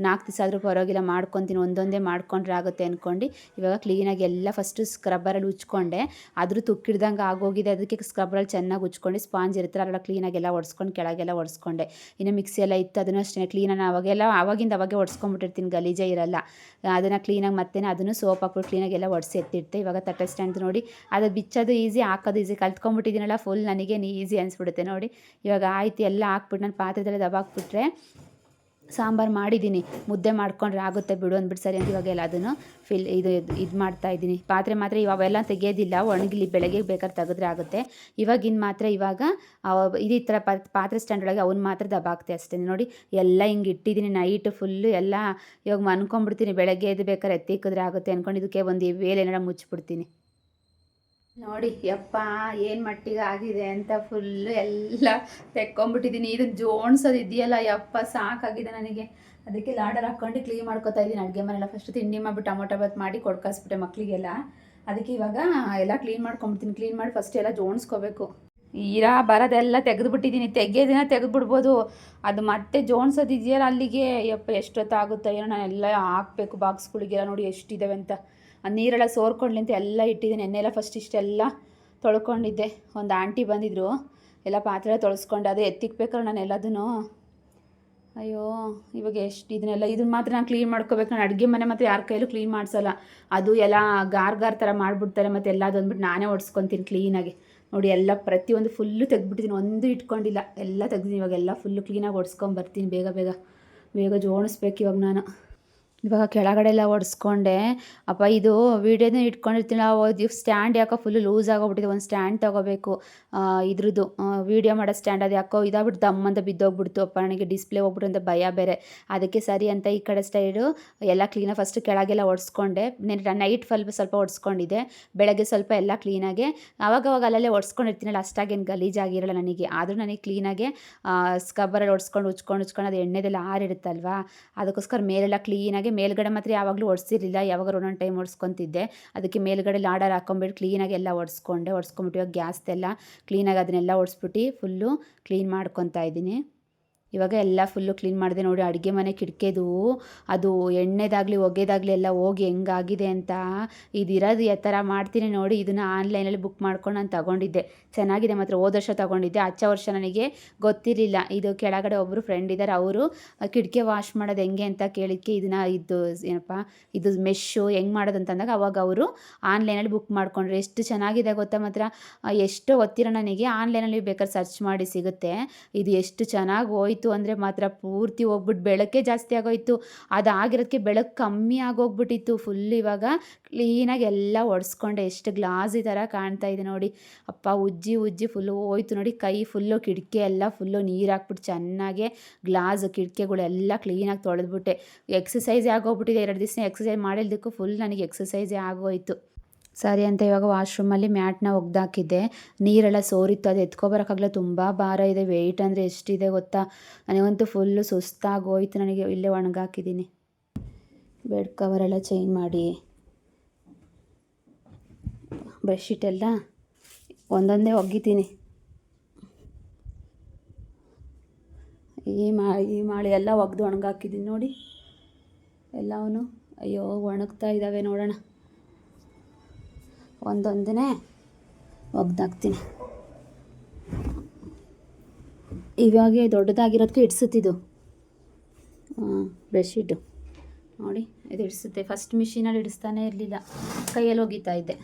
A: ನಾಲ್ಕು ದಿವಸ ಆದರೂ ಪರವಾಗಿಲ್ಲ. ಮಾಡ್ಕೊತೀನಿ. ಒಂದೊಂದೇ ಮಾಡ್ಕೊಂಡ್ರೆ ಆಗುತ್ತೆ ಅಂದ್ಕೊಂಡು ಇವಾಗ ಕ್ಲೀನಾಗಿ ಎಲ್ಲ ಫಸ್ಟು ಸ್ಕ್ರಬ್ಬರಲ್ಲಿ ಉಚ್ಕೊಂಡೆ. ಆದರೂ ತುಕ್ಕಿಡ್ದಂಗೆ ಆಗೋಗಿದೆ. ಅದಕ್ಕೆ ಸ್ಕ್ರಬ್ಬರಲ್ಲಿ ಚೆನ್ನಾಗಿ ಉಚ್ಕೊಂಡು ಸ್ಪಾಂಜ್ ಇರುತ್ತೆ ಅದೆಲ್ಲ ಕ್ಲೀನಾಗೆಲ್ಲ ಒಡ್ಸ್ಕೊಂಡು ಕೆಳಗೆಲ್ಲ ಒಡ್ಸ್ಕೊಂಡೆ. ಇನ್ನು ಮಿಕ್ಸಿ ಎಲ್ಲ ಇತ್ತು, ಅದನ್ನು ಅಷ್ಟೇ ಕ್ಲೀನಾಗಿ ಅವಾಗೆಲ್ಲ ಅವಾಗಿಂದ ಅವಾಗೆ ಒಡ್ಸ್ಕೊಂಡ್ಬಿಟ್ಟಿರ್ತೀನಿ ಗಲೀಜೆ ಇರಲ್ಲ. ಅದನ್ನು ಕ್ಲೀನಾಗಿ ಮತ್ತೆ ಅದನ್ನು ಸೋಪ್ ಹಾಕ್ಬಿಟ್ಟು ಕ್ಲೀನಾಗಿ ಎಲ್ಲ ಒಡಿಸಿ ಎತ್ತಿಡ್ತೆ. ಇವಾಗ ತಟ್ಟೆ ಸ್ಟ್ಯಾಂಡ್ ನೋಡಿ, ಅದು ಬಿಚ್ಚೋದು ಈಸಿ ಹಾಕೋದು ಈಸಿ ಕಲ್ತ್ಕೊಂಡ್ಬಿಟ್ಟಿದ್ದೀನಲ್ಲ ಫುಲ್ ನನಗೆ ಈಸಿ ಅನಿಸ್ಬಿಡುತ್ತೆ ನೋಡಿ. ಇವಾಗ ಆಯ್ತು, ಎಲ್ಲ ಹಾಕ್ಬಿಟ್ಟು ನಾನು ಪಾತ್ರೆದಲ್ಲಿ ದಬಾಕ್ಬಿಟ್ರೆ ಸಾಂಬಾರು ಮಾಡಿದ್ದೀನಿ. ಮುದ್ದೆ ಮಾಡ್ಕೊಂಡ್ರೆ ಆಗುತ್ತೆ ಬಿಡು ಅಂದ್ಬಿಟ್ಟು ಸರಿ ಅಂತ ಇವಾಗ ಎಲ್ಲ ಅದನ್ನು ಫಿಲ್ ಇದು ಇದು ಮಾಡ್ತಾ ಇದ್ದೀನಿ. ಪಾತ್ರೆ ಮಾತ್ರ ಇವಾಗೆಲ್ಲ ತೆಗೆಯೋದಿಲ್ಲ. ಒಣಗಿಲಿ ಬೆಳಗ್ಗೆ ಬೇಕಾದ್ರೆ ತೆಗೆದ್ರೆ ಆಗುತ್ತೆ. ಇವಾಗಿನ ಮಾತ್ರ ಇವಾಗ ಇದು ಈ ಥರ ಪಾತ್ರೆ ಸ್ಟ್ಯಾಂಡ್ ಒಳಗೆ ಅವ್ನು ಮಾತ್ರ ದಬಾಕ್ತೆ ಅಷ್ಟೇ. ನೋಡಿ, ಎಲ್ಲ ಹಿಂಗೆ ಇಟ್ಟಿದ್ದೀನಿ. ನೈಟ್ ಫುಲ್ಲು ಎಲ್ಲ ಇವಾಗ ಮನ್ಕೊಂಡ್ಬಿಡ್ತೀನಿ. ಬೆಳಗ್ಗೆ ಎದ್ದು ಬೇಕಾದ್ರೆ ಎತ್ತಿಕ್ಕಿದ್ರೆ ಆಗುತ್ತೆ ಅಂದ್ಕೊಂಡು ಇದಕ್ಕೆ ಒಂದು ವೇಲೆ ಏನಾರ ಮುಚ್ಚಿಬಿಡ್ತೀನಿ. ನೋಡಿ, ಯಪ್ಪ, ಏನು ಮಟ್ಟಿಗೆ ಆಗಿದೆ ಅಂತ ಫುಲ್ಲು ಎಲ್ಲ ತೆಕ್ಕೊಂಬಿಟ್ಟಿದ್ದೀನಿ ಇದನ್ನು ಜೋಣಿಸೋದು ಇದೆಯಲ್ಲ, ಯಪ್ಪ, ಸಾಕಾಗಿದೆ ನನಗೆ. ಅದಕ್ಕೆ ಲಾಡರ್ ಹಾಕ್ಕೊಂಡು ಕ್ಲೀನ್ ಮಾಡ್ಕೊತಾ ಇದ್ದೀನಿ. ಅಡುಗೆ ಮನೆಲ್ಲ ಫಸ್ಟ್ ತಿಂಡಿ ಮಾಡಿಬಿಟ್ಟು, ಟೊಮೊಟೊ ಬಾತ್ ಮಾಡಿ ಕೊಡ್ಕಾಸ್ಬಿಟ್ಟೆ ಮಕ್ಕಳಿಗೆಲ್ಲ ಅದಕ್ಕೆ ಇವಾಗ ಎಲ್ಲ ಕ್ಲೀನ್ ಮಾಡ್ಕೊಂಬಿಡ್ತೀನಿ. ಕ್ಲೀನ್ ಮಾಡಿ ಫಸ್ಟ್ ಎಲ್ಲ ಜೋಣಿಸ್ಕೋಬೇಕು. ಈರಾ, ಬರೋದೆಲ್ಲ ತೆಗೆದುಬಿಟ್ಟಿದ್ದೀನಿ ತೆಗೆಯೋದಿನ ತೆಗೆದುಬಿಡ್ಬೋದು. ಅದು ಮತ್ತೆ ಜೋಣಿಸೋದು ಇದೆಯಲ್ಲ ಅಲ್ಲಿಗೆ. ಯಪ್ಪ, ಎಷ್ಟೊತ್ತಾಗುತ್ತೋ ಏನೋ ನಾನು ಎಲ್ಲ ಹಾಕಬೇಕು ಬಾಕ್ಸ್ಗಳಿಗೆಲ್ಲ ನೋಡಿ ಎಷ್ಟಿದ್ದಾವೆ ಅಂತ. ಆ ನೀರೆಲ್ಲ ಸೋರ್ಕೊಂಡ್ಲಿ ಅಂತ ಎಲ್ಲ ಇಟ್ಟಿದ್ದೀನಿ ಎಣ್ಣೆಲ್ಲ ಫಸ್ಟ್ ಇಷ್ಟೆಲ್ಲ ತೊಳ್ಕೊಂಡಿದ್ದೆ. ಒಂದು ಆಂಟಿ ಬಂದಿದ್ರು, ಎಲ್ಲ ಪಾತ್ರೆ ತೊಳಸ್ಕೊಂಡು ಅದೇ ಎತ್ತಿಕ್ಬೇಕಾದ್ರೆ ನಾನು ಎಲ್ಲದೂ ಅಯ್ಯೋ, ಇವಾಗ ಎಷ್ಟು ಇದನ್ನೆಲ್ಲ ಇದನ್ನ ಮಾತ್ರ ನಾನು ಕ್ಲೀನ್ ಮಾಡ್ಕೋಬೇಕು. ನಾನು ಅಡುಗೆ ಮನೆ ಮತ್ತು ಯಾರ ಕೈಲೂ ಕ್ಲೀನ್ ಮಾಡಿಸಲ್ಲ. ಅದು ಎಲ್ಲ ಗಾರ್ ಗಾರ್ ಥರ ಮಾಡಿಬಿಡ್ತಾರೆ ಮತ್ತು ಎಲ್ಲ ಅಂದ್ಬಿಟ್ಟು ನಾನೇ ಒಡ್ಸ್ಕೊತೀನಿ ಕ್ಲೀನಾಗಿ ನೋಡಿ, ಎಲ್ಲ ಪ್ರತಿಯೊಂದು ಫುಲ್ಲು ತೆಗ್ದುಬಿಟ್ಟಿದ್ದೀನಿ, ಒಂದು ಇಟ್ಕೊಂಡಿಲ್ಲ. ಎಲ್ಲ ತೆಗ್ದಿದ್ದೀನಿ ಇವಾಗ ಎಲ್ಲ ಫುಲ್ಲು ಕ್ಲೀನಾಗಿ ಒಡ್ಸ್ಕೊಂಬರ್ತೀನಿ ಬೇಗ ಬೇಗ. ಬೇಗ ಜೋಣಿಸ್ಬೇಕು ಇವಾಗ ನಾನು. ಇವಾಗ ಕೆಳಗಡೆ ಎಲ್ಲ ಒಡ್ಸ್ಕೊಂಡೆ ಅಪ್ಪ, ಇದು ವೀಡಿಯೋನೇ ಇಟ್ಕೊಂಡಿರ್ತೀನಿ. ಇದು ಸ್ಟ್ಯಾಂಡ್ ಯಾಕೋ ಫುಲ್ಲು ಲೂಸ್ ಆಗೋಗ್ಬಿಟ್ಟಿದೆ. ಒಂದು ಸ್ಟ್ಯಾಂಡ್ ತೊಗೋಬೇಕು. ಇದ್ರದ್ದು ವೀಡಿಯೋ ಮಾಡೋ ಸ್ಟ್ಯಾಂಡ್ ಅದು ಯಾಕೋ ಇದಾಗ್ಬಿಟ್ಟು ದಮ್ ಅಂತ ಬಿದ್ದೋಗ್ಬಿಡ್ತು. ಅಪ್ಪ, ನನಗೆ ಡಿಸ್ಪ್ಲೇ ಹೋಗ್ಬಿಟ್ಟು ಅಂತ ಭಯ ಬೇರೆ. ಅದಕ್ಕೆ ಸರಿ ಅಂತ ಈ ಕಡೆ ಸ್ಟೈಡು ಎಲ್ಲ ಕ್ಲೀನಾಗಿ ಫಸ್ಟ್ ಕೆಳಗೆಲ್ಲ ಒಡಿಸ್ಕೊಂಡೆ ನೈಟ್ ಫಲ್ಬ್ ಸ್ವಲ್ಪ ಒಡಿಸ್ಕೊಂಡಿದ್ದೆ ಬೆಳಗ್ಗೆ ಸ್ವಲ್ಪ ಎಲ್ಲ ಕ್ಲೀನಾಗೆ ಅವಾಗವಾಗ ಅಲ್ಲಲ್ಲೇ ಒರೆಸ್ಕೊಂಡಿರ್ತೀನಲ್ಲ ಅಷ್ಟಾಗೇನು ಗಲೀಜಾಗಿರಲ್ಲ ನನಗೆ. ಆದರೂ ನನಗೆ ಕ್ಲೀನಾಗೆ ಸ್ಕಬ್ಬರಲ್ಲಿ ಒಡಿಸ್ಕೊಂಡು ಉಚ್ಕೊಂಡು ಉಚ್ಕೊಂಡು ಅದು ಎಣ್ಣೆದೆಲ್ಲ ಆರಿಡುತ್ತಲ್ವಾ ಅದಕ್ಕೋಸ್ಕರ ಮೇಲೆಲ್ಲ ಕ್ಲೀನಾಗಿ ಮೇಲ್ಗಡೆ ಮಾತ್ರ ಯಾವಾಗಲೂ ಒಡಿಸಿರಲಿಲ್ಲ, ಯಾವಾಗ ಒಂದೊಂದು ಟೈಮ್ ಒಡಿಸ್ಕೊತಿದ್ದೆ. ಅದಕ್ಕೆ ಮೇಲ್ಗಡೆ ಲಾಡರ್ ಹಾಕೊಂಬಿಟ್ಟು ಕ್ಲೀನಾಗಿ ಎಲ್ಲ ಒಡಿಸ್ಕೊಂಡೆ. ಒಡಿಸ್ಕೊಂಬಿಟ್ಟು ಇವಾಗ ಗ್ಯಾಸ್ದೆಲ್ಲ ಕ್ಲೀನಾಗಿ ಅದನ್ನೆಲ್ಲ ಒಡಿಸ್ಬಿಟ್ಟು ಫುಲ್ಲು ಕ್ಲೀನ್ ಮಾಡ್ಕೊತಾ ಇದ್ದೀನಿ. ಇವಾಗ ಎಲ್ಲ ಫುಲ್ಲು ಕ್ಲೀನ್ ಮಾಡಿದೆ ನೋಡಿ, ಅಡುಗೆ ಮನೆ ಕಿಟಕಿದು, ಅದು ಎಣ್ಣೆದಾಗಲಿ ಹೊಗೆದಾಗಲಿ ಎಲ್ಲ ಹೋಗಿ ಹೆಂಗಾಗಿದೆ ಅಂತ ಇದಿರೋದು ಯಾವ ಥರ ಮಾಡ್ತೀನಿ ನೋಡಿ, ಇದನ್ನು ಆನ್ಲೈನಲ್ಲಿ ಬುಕ್ ಮಾಡ್ಕೊಂಡು ನಾನು ತಗೊಂಡಿದ್ದೆ. ಚೆನ್ನಾಗಿದೆ ಮಾತ್ರ, ಹೋದ ವರ್ಷ ತೊಗೊಂಡಿದ್ದೆ ಹಚ್ಚ ವರ್ಷ ನನಗೆ ಗೊತ್ತಿರಲಿಲ್ಲ. ಇದು ಕೆಳಗಡೆ ಒಬ್ಬರು ಫ್ರೆಂಡ್ ಇದ್ದಾರೆ ಅವರು ಕಿಟಕಿ ವಾಶ್ ಮಾಡೋದು ಹೆಂಗೆ ಅಂತ ಕೇಳಿದ್ದಕ್ಕೆ ಇದನ್ನು ಇದು ಏನಪ್ಪ, ಇದು ಮೆಶ್ಶು ಹೆಂಗೆ ಮಾಡೋದು ಅಂತಂದಾಗ ಅವಾಗ ಅವರು ಆನ್ಲೈನಲ್ಲಿ ಬುಕ್ ಮಾಡ್ಕೊಂಡ್ರು. ಎಷ್ಟು ಚೆನ್ನಾಗಿದೆ ಗೊತ್ತಾ ಮಾತ್ರ ಎಷ್ಟು ಗೊತ್ತಿರೋ ನನಗೆ ಆನ್ಲೈನಲ್ಲಿ ಬೇಕಾದ್ರೆ ಸರ್ಚ್ ಮಾಡಿ ಸಿಗುತ್ತೆ. ಇದು ಎಷ್ಟು ಚೆನ್ನಾಗಿ ಹೋಯ್ತು ಆಗೋಯ್ತು ಅಂದರೆ ಮಾತ್ರ ಪೂರ್ತಿ ಹೋಗ್ಬಿಟ್ಟು ಬೆಳಕೇ ಜಾಸ್ತಿ ಆಗೋಯ್ತು. ಅದಾಗಿರೋದಕ್ಕೆ ಬೆಳಕು ಕಮ್ಮಿ ಆಗೋಗ್ಬಿಟ್ಟಿತ್ತು. ಫುಲ್ ಇವಾಗ ಕ್ಲೀನಾಗಿ ಎಲ್ಲ ಒರೆಸ್ಕೊಂಡೆ ಎಷ್ಟು ಗ್ಲಾಸಿ ಥರ ಕಾಣ್ತಾ ಇದೆ ನೋಡಿ. ಅಪ್ಪ ಉಜ್ಜಿ ಉಜ್ಜಿ ಫುಲ್ಲು ಹೋಯ್ತು ನೋಡಿ. ಕೈ ಫುಲ್ಲು ಕಿಟಕಿ ಎಲ್ಲ ಫುಲ್ಲು ನೀರು ಹಾಕ್ಬಿಟ್ಟು ಚೆನ್ನಾಗೆ ಗ್ಲಾಸ್ ಕಿಟಕಿಗಳೆಲ್ಲ ಕ್ಲೀನಾಗಿ ತೊಳೆದ್ಬಿಟ್ಟೆ. ಎಕ್ಸಸೈಸ್ ಆಗೋಗ್ಬಿಟ್ಟಿದೆ. ಎರಡು ದಿವಸ ಎಕ್ಸಸೈಸ್ ಮಾಡಿಲ್ದಕ್ಕೂ ಫುಲ್ ನನಗೆ ಎಕ್ಸಸೈಸೇ ಆಗೋಯ್ತು. ಸರಿ ಅಂತ ಇವಾಗ ವಾಶ್ರೂಮಲ್ಲಿ ಮ್ಯಾಟ್ನ ಒಗ್ದಾಕಿದ್ದೆ. ನೀರೆಲ್ಲ ಸೋರಿತ್ತು, ಅದು ಎತ್ಕೊಬರೋಕ್ಕಾಗಲ್ಲ ತುಂಬ ಭಾರ ಇದೆ. ವೆಯ್ಟ್ ಅಂದರೆ ಎಷ್ಟಿದೆ ಗೊತ್ತಾ? ನನಗಂತೂ ಫುಲ್ಲು ಸುಸ್ತಾಗೋಯ್ತು. ನನಗೆ ಇಲ್ಲೇ ಒಣಗಾಕಿದ್ದೀನಿ. ಬೆಡ್ ಕವರೆಲ್ಲ ಚೇಂಜ್ ಮಾಡಿ. ಬೆಡ್ಶೀಟೆಲ್ಲ ಒಂದೊಂದೇ ಒಗ್ಗಿತೀನಿ ಈ ಮಾ, ಈ ಮಾಳಿ ಎಲ್ಲ ಒಗೆದು ಒಣಗಾಕಿದ್ದೀನಿ ನೋಡಿ. ಎಲ್ಲವೂ ಅಯ್ಯೋ, ಒಣಗ್ತಾ ಇದ್ದಾವೆ ನೋಡೋಣ. ಒಂದೊಂದನೇ ಒಗ್ದಾಕ್ತೀನಿ. ಇವಾಗೆ ದೊಡ್ಡದಾಗಿರೋದಕ್ಕೆ ಇಡ್ಸುತ್ತಿದ್ದು ಬೆಡ್ಶೀಟು. ನೋಡಿ, ಇದು ಇಡಿಸುತ್ತೆ. ಫಸ್ಟ್ ಮಿಷಿನಲ್ಲಿ ಇಡಿಸ್ತಾನೆ ಇರಲಿಲ್ಲ. ಕೈಯಲ್ಲಿ ಒಗಿತಾ ಇದ್ದೆ.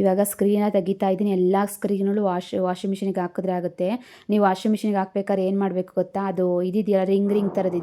A: ಇವಾಗ ಸ್ಕ್ರೀನ ತೆಗಿತಾ ಇದ್ದೀನಿ. ಎಲ್ಲ ಸ್ಕ್ರೀನುಗಳು ವಾಶ್ ವಾಷಿಂಗ್ ಮಿಷಿನಿಗೆ ಹಾಕಿದ್ರೆ ಆಗುತ್ತೆ. ನೀವು ವಾಷಿಂಗ್ ಮಿಷಿನಿಗೆ ಹಾಕ್ಬೇಕಾದ್ರೆ ಏನು ಮಾಡಬೇಕು ಗೊತ್ತಾ? ಅದು ಇದಿದೆಯಲ್ಲ ರಿಂಗ್ ರಿಂಗ್ ಥರದ್ದು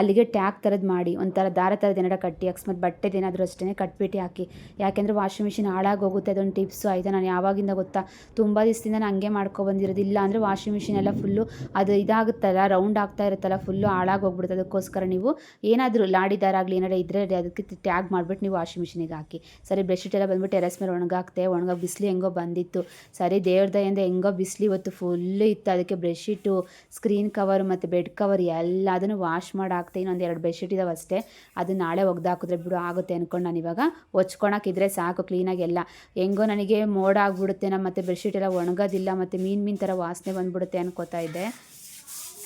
A: ಅಲ್ಲಿಗೆ ಟ್ಯಾಗ್ ಥರದ್ದು ಮಾಡಿ. ಒಂಥರ ದಾರ ಥರದ್ದು ಏನಾರ ಕಟ್ಟಿ, ಅಕಸ್ಮಾತ್ ಬಟ್ಟೆದೇನಾದರೂ ಅಷ್ಟೇ ಕಟ್ಬಿಟ್ಟು ಹಾಕಿ. ಯಾಕೆಂದರೆ ವಾಷಿಂಗ್ ಮಿಷಿನ್ ಹಾಳಾಗೋಗುತ್ತೆ ಅದೊಂದು ಟಿಪ್ಸು ಆಯಿತಾ ನಾನು ಯಾವಾಗಿಂದ ಗೊತ್ತಾ? ತುಂಬ ದಿವಸದಿಂದ ನಾನು ಹಂಗೆ ಮಾಡ್ಕೊಬಂದಿರೋದು ಇಲ್ಲ ಅಂದರೆ ವಾಷಿಂಗ್ ಮಿಷಿನ್ ಎಲ್ಲ ಫುಲ್ಲು ಅದು ಇದಾಗುತ್ತಲ್ಲ ರೌಂಡ್ ಆಗ್ತಾ ಇರುತ್ತಲ್ಲ ಫುಲ್ಲು ಹಾಳಾಗೋಗ್ಬಿಡುತ್ತೆ. ಅದಕ್ಕೋಸ್ಕರ ನೀವು ಏನಾದರೂ ಲಾಡಿ ದಾರ ಆಗಲಿ ಏನಾರ ಇದ್ದರೆ ಅದಕ್ಕೆ ಟ್ಯಾಗ್ ಮಾಡಿಬಿಟ್ಟು ನೀವು ವಾಷಿಂಗ್ ಮಿಷಿನಿಗೆ ಹಾಕಿ. ಸರಿ ಬೆಡ್ಶೀಟ್ ಎಲ್ಲ ಬಂದ್ಬಿಟ್ಟು ಟೆರೆಸ್ ಮೇಲೆ ಒಣಗಾಕ್ತೆ. ಒಣಗ ಬಿಸಿಲು ಹೆಂಗೋ ಬಂದಿತ್ತು. ಸರಿ, ದೇವ್ರ ದಯಿಂದ ಹೆಂಗೋ ಬಿಸಿಲು ಇವತ್ತು ಫುಲ್ಲು ಇತ್ತು. ಅದಕ್ಕೆ ಬೆಡ್ಶೀಟು ಸ್ಕ್ರೀನ್ ಕವರ್ ಮತ್ತು ಬೆಡ್ ಕವರ್ ಎಲ್ಲ ಅದನ್ನು ವಾಶ್ ಮಾಡಿ ಹಾಕ್ತೀನಿ ಇನ್ನೊಂದು ಎರಡು ಬೆಡ್ಶೀಟ್ ಇದಾವೆ ಅಷ್ಟೇ. ಅದು ನಾಳೆ ಒಗ್ದಾಕಿದ್ರೆ ಬಿಡು, ಆಗುತ್ತೆ ಅಂದ್ಕೊಂಡು ನಾನು ಇವಾಗ. ಹೊಚ್ಕೊಳಕ್ಕಿದ್ರೆ ಸಾಕು ಕ್ಲೀನಾಗಿ ಎಲ್ಲ. ಹೆಂಗೋ ನನಗೆ ಮೋಡ ಆಗಿಬಿಡುತ್ತೆ ನಮ್ಮ ಮತ್ತು ಬೆಡ್ಶೀಟ್ ಎಲ್ಲ ಒಣಗೋದಿಲ್ಲ, ಮತ್ತು ಮೀನು ಮೀನು ಥರ ವಾಸನೆ ಬಂದುಬಿಡುತ್ತೆ ಅನ್ಕೋತಾ ಇದ್ದೆ.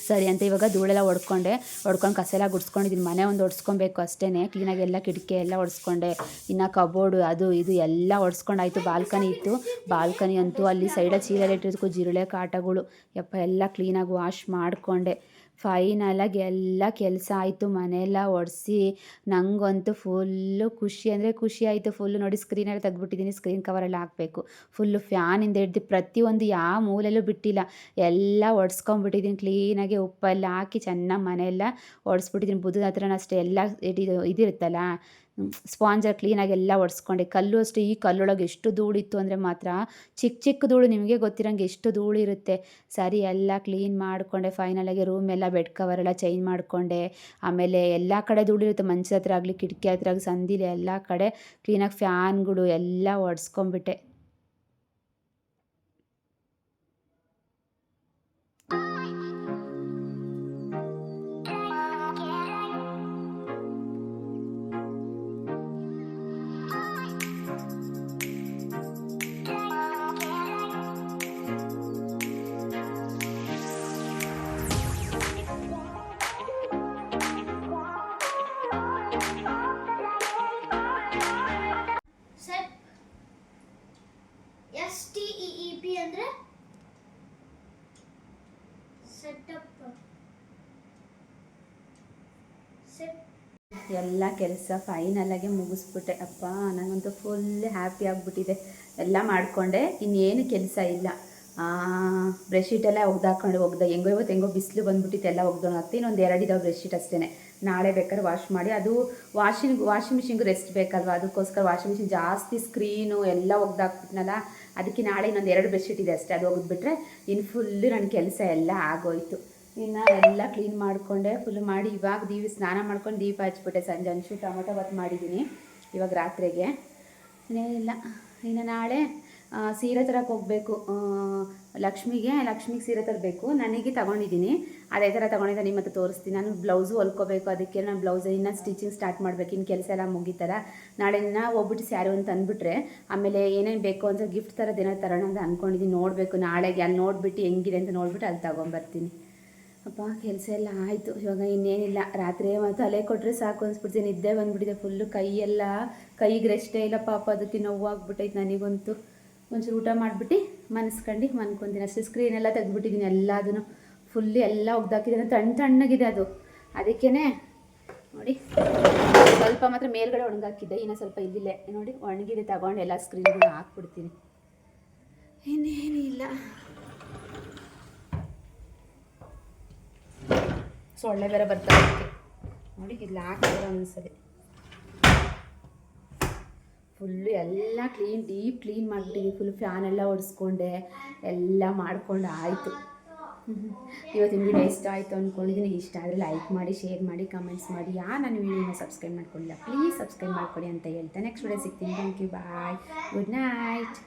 A: ಸರಿ ಅಂತ ಇವಾಗ ಧೂಳೆಲ್ಲ ಹೊಡ್ಕೊಂಡೆ ಹೊಡ್ಕೊಂಡು ಕಸ ಎಲ್ಲ ಗುಡ್ಸ್ಕೊಂಡಿದ್ದೀನಿ ಮನೆ ಒಂದು ಒಡ್ಸ್ಕೊಬೇಕು ಅಷ್ಟೇ ಕ್ಲೀನಾಗಿ ಎಲ್ಲ ಕಿಟಕಿ ಎಲ್ಲ ಒಡ್ಸ್ಕೊಂಡೆ. ಇನ್ನು ಕಬೋರ್ಡು ಅದು ಇದು ಎಲ್ಲ ಹೊಡ್ಸ್ಕೊಂಡಾಯಿತು ಬಾಲ್ಕನಿ ಇತ್ತು. ಬಾಲ್ಕನಿ ಅಂತೂ ಅಲ್ಲಿ ಸೈಡಲ್ಲಿ ಚೀಲಲ್ಲಿ ಇಟ್ಟಿದ್ದಕ್ಕೂ ಜಿರಳೆ ಕಾಟಗಳು, ಯಪ್ಪ ಎಲ್ಲ ಕ್ಲೀನಾಗಿ ವಾಶ್ ಮಾಡಿಕೊಂಡೆ. ಫೈನಲಾಗಿ ಎಲ್ಲ ಕೆಲಸ ಆಯಿತು, ಮನೆಯೆಲ್ಲ ಒರೆಸಿ ನನಗಂತೂ ಫುಲ್ಲು ಖುಷಿ ಅಂದರೆ ಖುಷಿ ಆಯಿತು. ಫುಲ್ಲು ನೋಡಿ ಸ್ಕ್ರೀನಲ್ಲಿ ತೆಗ್ದುಬಿಟ್ಟಿದ್ದೀನಿ ಸ್ಕ್ರೀನ್ ಕವರೆಲ್ಲ ಹಾಕಬೇಕು. ಫುಲ್ಲು ಫ್ಯಾನಿಂದ ಹಿಡ್ದು ಪ್ರತಿಯೊಂದು ಯಾವ ಮೂಲೆಯಲ್ಲೂ ಬಿಟ್ಟಿಲ್ಲ. ಎಲ್ಲ ಒಡ್ಸ್ಕೊಂಬಿಟ್ಟಿದ್ದೀನಿ ಕ್ಲೀನಾಗಿ ಉಪ್ಪಲ್ಲಿ ಹಾಕಿ ಚೆನ್ನಾಗಿ ಮನೆಯೆಲ್ಲ ಒಡಿಸ್ಬಿಟ್ಟಿದ್ದೀನಿ ಬುದ್ಧದ ಹತ್ರನೂ ಅಷ್ಟೇ. ಎಲ್ಲ ಇಟ್ಟಿದ್ದು ಇದಿರುತ್ತಲ್ಲ? ಸ್ಪಾಂಜಲ್ಲಿ ಕ್ಲೀನಾಗಿ ಎಲ್ಲ ಒರೆಸ್ಕೊಂಡೆ ಕಲ್ಲು ಅಷ್ಟೇ, ಈ ಕಲ್ಲೊಳಗೆ ಎಷ್ಟು ಧೂಳಿತ್ತು ಅಂದರೆ ಮಾತ್ರ ಚಿಕ್ಕ ಚಿಕ್ಕ ಧೂಳು ನಿಮಗೆ ಗೊತ್ತಿರೋಂಗೆ ಎಷ್ಟು ಧೂಳು ಇರುತ್ತೆ. ಸರಿ, ಎಲ್ಲ ಕ್ಲೀನ್ ಮಾಡಿಕೊಂಡೆ. ಫೈನಲಾಗಿ ರೂಮ್ ಎಲ್ಲ ಬೆಡ್ ಕವರ್ ಎಲ್ಲ ಚೇಂಜ್ ಮಾಡಿಕೊಂಡೆ. ಆಮೇಲೆ ಎಲ್ಲ ಕಡೆ ಧೂಳಿರುತ್ತೆ ಮಂಚದ ಹತ್ರ ಆಗಲಿ, ಕಿಟಕಿ ಹತ್ರ ಆಗಲಿ, ಸಂದಿಲಿ ಎಲ್ಲ ಕಡೆ ಕ್ಲೀನಾಗಿ ಫ್ಯಾನ್ಗಳು ಎಲ್ಲ ಒರೆಸ್ಕೊಂಬಿಟ್ಟೆ ಎಲ್ಲ ಕೆಲಸ ಫೈನಲಾಗೆ ಮುಗಿಸ್ಬಿಟ್ಟೆ. ಅಪ್ಪ ನನಗಂತೂ ಫುಲ್ ಹ್ಯಾಪಿ ಆಗಿಬಿಟ್ಟಿದೆ. ಎಲ್ಲ ಮಾಡಿಕೊಂಡೆ. ಇನ್ನೇನು ಕೆಲಸ ಇಲ್ಲ. ಬ್ರೆಡ್ಶೀಟೆಲ್ಲ ಒಗ್ದಾಕೊಂಡು ಒಗ್ದ, ಹೆಂಗೋ ಇವತ್ತು ಹೆಂಗೋ ಬಿಸಿಲು ಬಂದ್ಬಿಟ್ಟಿತ್ತು, ಎಲ್ಲ ಒಗ್ದೋಣ ಹತ್ತಿ ಇನ್ನೊಂದು ಎರಡು ಇದಾವೆ ಬ್ರೆಡ್ಶೀಟ್ ಅಷ್ಟೇ ನಾಳೆ ಬೇಕಾದ್ರೆ ವಾಶ್ ಮಾಡಿ. ಅದು ವಾಷಿಂಗ್ ವಾಷಿಂಗ್ ಮಿಷಿನ್ಗೆ ರೆಸ್ಟ್ ಬೇಕಲ್ವ? ಅದಕ್ಕೋಸ್ಕರ ವಾಷಿಂಗ್ ಮಿಷಿನ್ ಜಾಸ್ತಿ ಸ್ಕ್ರೀನು ಎಲ್ಲ ಒಗ್ದಾಕ್ಬಿಟ್ನಲ್ಲ, ಅದಕ್ಕೆ ನಾಳೆ ಇನ್ನೊಂದು ಎರಡು ಬೆಡ್ಶೀಟ್ ಇದೆ ಅಷ್ಟೇ. ಅದು ಒಗೆದ್ಬಿಟ್ರೆ ಇನ್ನು ಫುಲ್ಲು ನನ್ನ ಕೆಲಸ ಎಲ್ಲ ಆಗೋಯ್ತು. ಇನ್ನು ಎಲ್ಲ ಕ್ಲೀನ್ ಮಾಡಿಕೊಂಡೆ ಫುಲ್ ಮಾಡಿ ಇವಾಗ ದೀಪ ಸ್ನಾನ ಮಾಡ್ಕೊಂಡು ದೀಪ ಹಚ್ಬಿಟ್ಟೆ ಸಂಜೆ. ಅಂಚು ಟೊಮೊಟೊ ಬತ್ ಮಾಡಿದ್ದೀನಿ ಇವಾಗ ರಾತ್ರಿಗೆ. ಇನ್ನೇನಿಲ್ಲ ಇನ್ನು ನಾಳೆ ಸೀರೆ ತರಕ್ಕೆ ಹೋಗಬೇಕು. ಲಕ್ಷ್ಮಿಗೆ ಲಕ್ಷ್ಮಿಗೆ ಸೀರೆ ತರಬೇಕು. ನನಗೆ ತಗೊಂಡಿದ್ದೀನಿ ಅದೇ ಥರ ತಗೊಂಡಿದ್ದೆ ನಿಮ್ಮ ಹತ್ರ ತೋರಿಸ್ತೀನಿ. ನಾನು ಬ್ಲೌಸು ಹೊಲ್ಕೋಬೇಕು. ಅದಕ್ಕೆ ನಾನು ಬ್ಲೌಸ್ ಇನ್ನೂ ಸ್ಟಿಚಿಂಗ್ ಸ್ಟಾರ್ಟ್ ಮಾಡಬೇಕು. ಇನ್ನು ಕೆಲಸ ಎಲ್ಲ ಮುಗಿತಾರೆ ನಾಳೆ ಇನ್ನು ಹೋಗ್ಬಿಟ್ಟು ಸ್ಯಾರಿ ಒಂದು ತಂದುಬಿಟ್ರೆ, ಆಮೇಲೆ ಏನೇನು ಬೇಕು ಅಂತ ಗಿಫ್ಟ್ ಥರದ್ದು ಏನೋ ತರೋಣ ಅಂತ ಅಂದ್ಕೊಂಡಿದ್ದೀನಿ ನೋಡಬೇಕು. ನಾಳೆಗೆ ಅಲ್ಲಿ ನೋಡಿಬಿಟ್ಟು ಹೆಂಗಿದೆ ಅಂತ ನೋಡಿಬಿಟ್ಟು ಅಲ್ಲಿ ತಗೊಂಬರ್ತೀನಿ. ಅಪ್ಪ, ಕೆಲಸ ಎಲ್ಲ ಆಯಿತು. ಇವಾಗ ಇನ್ನೇನಿಲ್ಲ. ರಾತ್ರಿ ತಲೆ ಕೊಟ್ಟರೆ ಸಾಕು ಅನ್ಸ್ಬಿಡ್ತೀನಿ ನಿದ್ದೆ ಬಂದುಬಿಟ್ಟಿದೆ ಫುಲ್ಲು ಕೈಯೆಲ್ಲ ಕೈಗೆ ರೆಸ್ಟೇ ಇಲ್ಲ. ಪಾಪ ಅದಕ್ಕೆ ನೋವು ಆಗ್ಬಿಟ್ಟೈತೆ ನನಗಂತೂ. ಒಂಚೂರು ಊಟ ಮಾಡಿಬಿಟ್ಟು ಮನಸ್ಕಂಡು ಮನ್ಕೊಂತೀನಿ. ಅಷ್ಟು ಸ್ಕ್ರೀನ್ ಎಲ್ಲ ತೆಗೆದ್ಬಿಟ್ಟಿದ್ದೀನಿ ಎಲ್ಲದನ್ನು. ಫುಲ್ ಎಲ್ಲ ಒಗ್ದಾಕಿದ್ದೀನಿ ತಣ್ಣ ತಣ್ಣಗಿದೆ ಅದು. ಅದಕ್ಕೇ ನೋಡಿ, ಸ್ವಲ್ಪ ಮಾತ್ರ ಮೇಲ್ಗಡೆ ಒಣಗಾಕಿದ್ದೆ. ಇನ್ನೂ ಸ್ವಲ್ಪ ಇಲ್ಲಿಲ್ಲೇ. ನೋಡಿ, ಒಣಗಿದೆ. ತಗೊಂಡು ಎಲ್ಲ ಸ್ಕ್ರೀನ್ಗಳು ಹಾಕ್ಬಿಡ್ತೀನಿ. ಇನ್ನೇನಿಲ್ಲ. ಸೊಳ್ಳೆ ಬೇರೆ ಬರ್ತಾರೆ ನೋಡಿ ಇಲ್ಲಿ ಹಾಕಿದ್ರೆ ಒಂದ್ಸರಿ. ಫುಲ್ಲು ಎಲ್ಲ ಕ್ಲೀನ್ ಡೀಪ್ ಕ್ಲೀನ್ ಮಾಡಿಬಿಟ್ಟಿದ್ದೀನಿ ಫುಲ್ ಫ್ಯಾನ್ ಎಲ್ಲ ಒಡಿಸ್ಕೊಂಡೆ, ಎಲ್ಲ ಮಾಡಿಕೊಂಡು ಆಯಿತು. ಇವತ್ತಿನ ವಿಡಿಯೋ ಇಷ್ಟ ಆಯಿತು ಅಂದ್ಕೊಂಡಿದ್ದೀನಿ ಇಷ್ಟ ಆದರೆ ಲೈಕ್ ಮಾಡಿ ಶೇರ್ ಮಾಡಿ ಕಮೆಂಟ್ಸ್ ಮಾಡಿ. ಯಾ ನಾನು ವಿಡಿಯೋನ ಸಬ್ಸ್ಕ್ರೈಬ್ ಮಾಡ್ಕೊಂಡಿಲ್ಲ ಪ್ಲೀಸ್ ಸಬ್ಸ್ಕ್ರೈಬ್ ಮಾಡ್ಕೊಡಿ ಅಂತ ಹೇಳ್ತಾ. ನೆಕ್ಸ್ಟ್ ವಿಡಿಯೋ ಸಿಗ್ತೀನಿ. Thank you bye good night